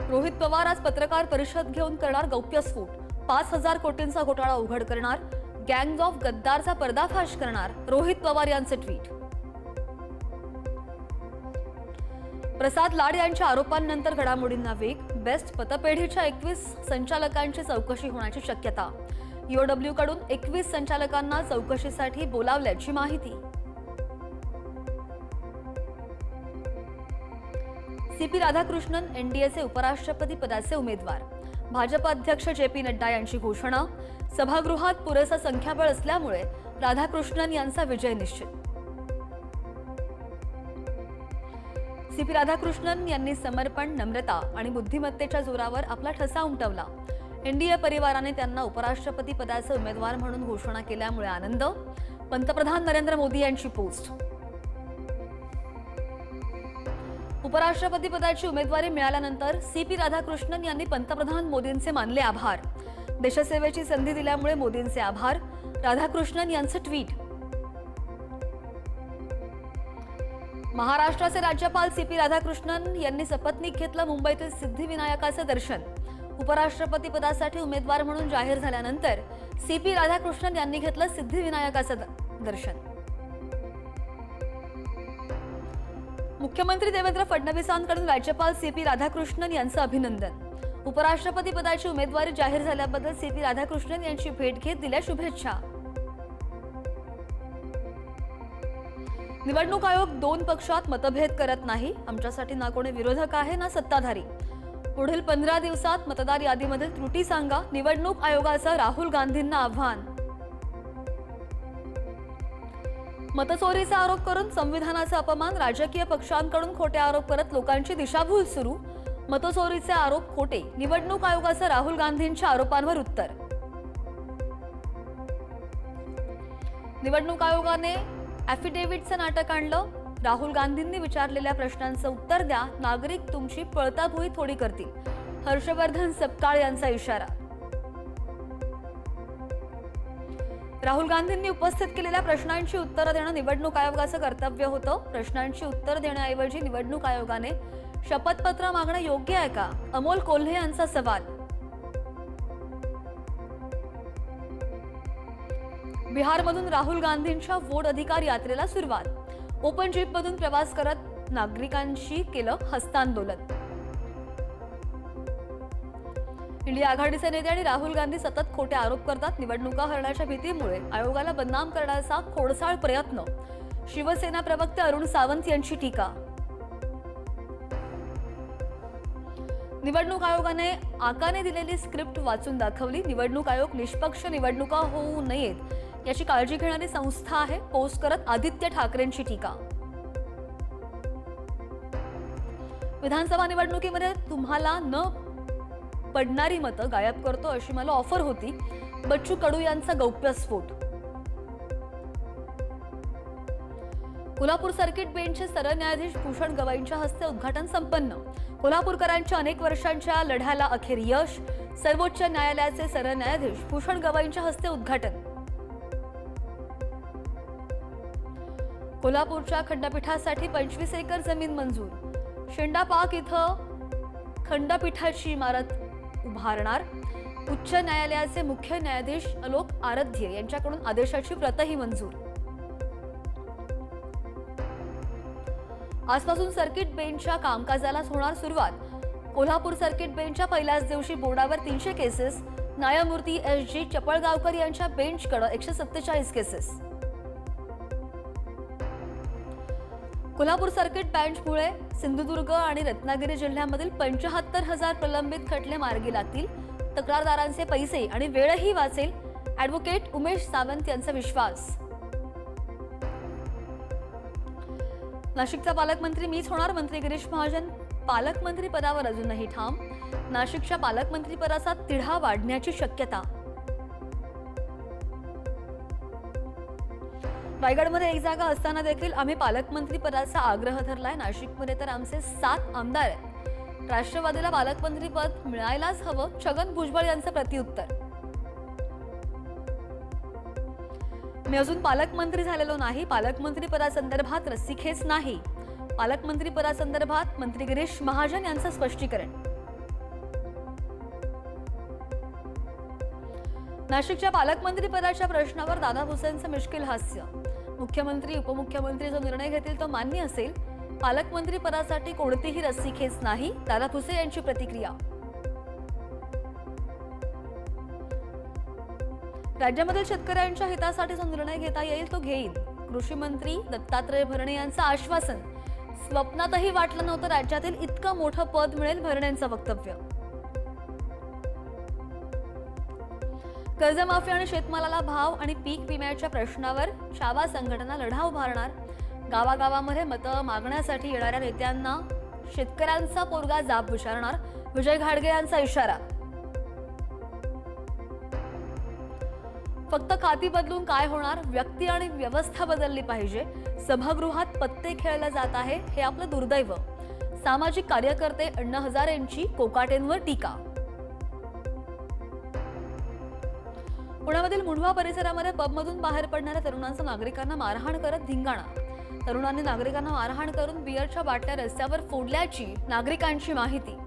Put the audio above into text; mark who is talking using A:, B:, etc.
A: रोहित पवार आज पत्रकार परिषद घेऊन करणार गौप्यस्फोट. पाच हजार कोटींचा घोटाळा उघड करणार गँग ऑफ गद्दारचा पर्दाफाश करणार रोहित पवार यांचे ट्विट. प्रसाद लाड यांच्या आरोपांनंतर घडामोडींना वेग बेस्ट पतपेढीच्या एकवीस संचालकांची चौकशी होण्याची शक्यता. ईओडब्ल्यू कडून एकवीस संचालकांना चौकशीसाठी बोलावल्याची माहिती. सी पी राधाकृष्णन एनडीएचे उपराष्ट्रपती पदाचे उमेदवार. भाजप अध्यक्ष जे पी नड्डा यांची घोषणा. सभागृहात पुरेसा संख्याबळ असल्यामुळे राधाकृष्णन यांचा विजय निश्चित. सी पी राधाकृष्णन यांनी समर्पण नम्रता आणि बुद्धिमत्तेच्या जोरावर आपला ठसा उमटवला. एनडीए परिवाराने त्यांना उपराष्ट्रपती पदाचे उमेदवार म्हणून घोषणा केल्यामुळे आनंद. पंतप्रधान नरेंद्र मोदी यांची पोस्ट. उपराष्ट्रपती पदाची उमेदवारी मिळाल्यानंतर सी पी राधाकृष्णन यांनी पंतप्रधान मोदींचे मानले आभार. देशसेवेची संधी दिल्यामुळे मोदींचे आभार. राधाकृष्णन यांचं ट्विट. महाराष्ट्राचे राज्यपाल सी पी राधाकृष्णन यांनी सपत्नीक घेतलं मुंबईतील सिद्धिविनायकाचं दर्शन. उपराष्ट्रपती पदासाठी उमेदवार म्हणून जाहीर झाल्यानंतर सी पी राधाकृष्णन यांनी घेतलं सिद्धिविनायकाचं द- दर्शन. मुख्यमंत्री देवेंद्र फडणवीसांकडून राज्यपाल सी पी राधाकृष्णन यांचं अभिनंदन. उपराष्ट्रपती पदाची उमेदवारी जाहीर झाल्याबद्दल सी पी राधाकृष्णन यांची भेट घेत दिल्या शुभेच्छा. निवडणूक आयोग दोन पक्षात मतभेद करत नाही. आमच्यासाठी ना कोणी विरोधक आहे ना सत्ताधारी. पुढील पंधरा दिवसात मतदार यादीमधील त्रुटी सांगा. निवडणूक आयोगाचं राहुल गांधींना आव्हान. मतचोरीचा आरोप करून संविधानाचा अपमान राजकीय पक्षांकडून खोटे आरोप करत लोकांची दिशाभूल सुरू. मतचोरीचे आरोप खोटे निवडणूक आयोगाचं राहुल गांधींच्या आरोपांवर उत्तर. निवडणूक आयोगाने ॲफिडेव्हिटचं नाटक आणलं. राहुल गांधींनी विचारलेल्या प्रश्नांचं उत्तर द्या. नागरिक तुमची पळताभुई थोडी करतील. हर्षवर्धन सपकाळ यांचा इशारा. राहुल गांधींनी उपस्थित केलेल्या प्रश्नांची उत्तरं देणं निवडणूक आयोगाचं कर्तव्य होतं. प्रश्नांची उत्तर देण्याऐवजी निवडणूक आयोगाने शपथपत्र मागणं योग्य आहे का? अमोल कोल्हे यांचा सवाल. बिहारमधून राहुल गांधींच्या वोट अधिकार यात्रेला सुरुवात. ओपन जीपमधून प्रवास करत नागरिकांशी केलं हस्तांदोलन. इंडिया आघाडीचे नेते आणि राहुल गांधी सतत खोटे आरोप करतात निवडणुका हरण्याच्या भीतीमुळे. आयोगाला बदनाम करण्याचा खोडसाळ प्रयत्न. शिवसेना प्रवक्ते अरुण सावंत यांची टीका. निवडणूक आयोगाने आकाने दिलेली स्क्रिप्ट वाचून दाखवली. निवडणूक आयोग निष्पक्ष निवडणुका होऊ नयेत याची काळजी घेणारी संस्था आहे पोस्ट करत आदित्य ठाकरेंची टीका. विधानसभा निवडणुकीमध्ये तुम्हाला न पडणारी मतं गायब करतो अशी मला ऑफर होती. बच्चू कडू यांचा गौप्यस्फोट कोल्हापूर सर्किट बेंचचे सरन्यायाधीश भूषण गवाईंच्या हस्ते उद्घाटन संपन्न. कोल्हापूरकरांच्या अनेक वर्षांच्या लढ्याला अखेर यश. सर्वोच्च न्यायालयाचे सरन्यायाधीश भूषण गवाईंच्या हस्ते उद्घाटन. कोल्हापूरच्या खंडपीठासाठी पंचवीस एकर जमीन मंजूर. शेंडापाक इथं खंडपीठाची इमारत उभारणार. उच्च न्यायालयाचे मुख्य न्यायाधीश अलोक आराध्य यांच्याकडून आदेशाची प्रतही मंजूर. आजपासून सर्किट बेंचच्या कामकाजाला होणार सुरुवात. कोल्हापूर सर्किट बेंचच्या पहिल्याच दिवशी बोर्डावर तीनशे केसेस. न्यायमूर्ती एस जी चपळगावकर यांच्या बेंचकडे एकशे सत्तेचाळीस केसेस. कोल्हापूर सर्किट बँचमुळे सिंधुदुर्ग आणि रत्नागिरी जिल्ह्यामधील पंचाहत्तर हजार प्रलंबित खटले मार्गी लागतील. तक्रारदारांचे पैसे आणि वेळही वाचेल. ॲडव्होकेट उमेश सावंत यांचा विश्वास. नाशिकचा पालकमंत्री मीच होणार मंत्री गिरीश महाजन. पालकमंत्री पदावर अजूनही ठाम. नाशिकच्या पालकमंत्रीपदाचा तिढा वाढण्याची शक्यता. रायगडमध्ये एक जागा असताना देखील आम्ही पालकमंत्रीपदाचा आग्रह धरलाय. नाशिकमध्ये तर आमचे सात आमदार आहेत. राष्ट्रवादीला पालकमंत्रीपद मिळायलाच हवं छगन भुजबळ यांचं प्रतिउत्तर मी अजून पालकमंत्री झालेलो नाही. पालकमंत्री पदासंदर्भात रस्सीखेच नाही. पालकमंत्री पदासंदर्भात मंत्री गिरीश महाजन यांचं स्पष्टीकरण. नाशिकच्या पालकमंत्री पदाच्या प्रश्नावर दादा भुसेंचं मिश्किल हास्य. मुख्यमंत्री उपमुख्यमंत्री जो निर्णय घेतील तो मान्य असेल. पालकमंत्री पदासाठी कोणतीही रस्सीखेच नाही. दादा भुसे यांची प्रतिक्रिया. राज्यामधील शेतकऱ्यांच्या हितासाठी जो निर्णय घेता येईल तो घेईल कृषी मंत्री दत्तात्रय भरणे यांचं आश्वासन. स्वप्नातही वाटलं नव्हतं राज्यातील इतकं मोठं पद मिळेल भरण्यांचं वक्तव्य. कर्जमाफी आणि शेतमालाला भाव आणि पीक विम्याच्या प्रश्नावर छावा संघटना लढा उभारणार. गावागावामध्ये मतं मागण्यासाठी येणाऱ्या नेत्यांना शेतकऱ्यांचा पोरगा जाब विचारणार. विजय घाडगे यांचा इशारा. फक्त खाती बदलून काय होणार? व्यक्ती आणि व्यवस्था बदलली पाहिजे. सभागृहात पत्ते खेळले जात आहे हे आपलं दुर्दैव. सामाजिक कार्यकर्ते अण्णा हजारेंची कोकाटेंवर टीका. पुण्यामधील मुंढवा परिसरामध्ये पबमधून बाहेर पडणाऱ्या तरुणांचा नागरिकांना मारहाण करत धिंगाणा. तरुणांनी नागरिकांना मारहाण करून बियरच्या बाटल्या रस्त्यावर फोडल्याची नागरिकांची माहिती.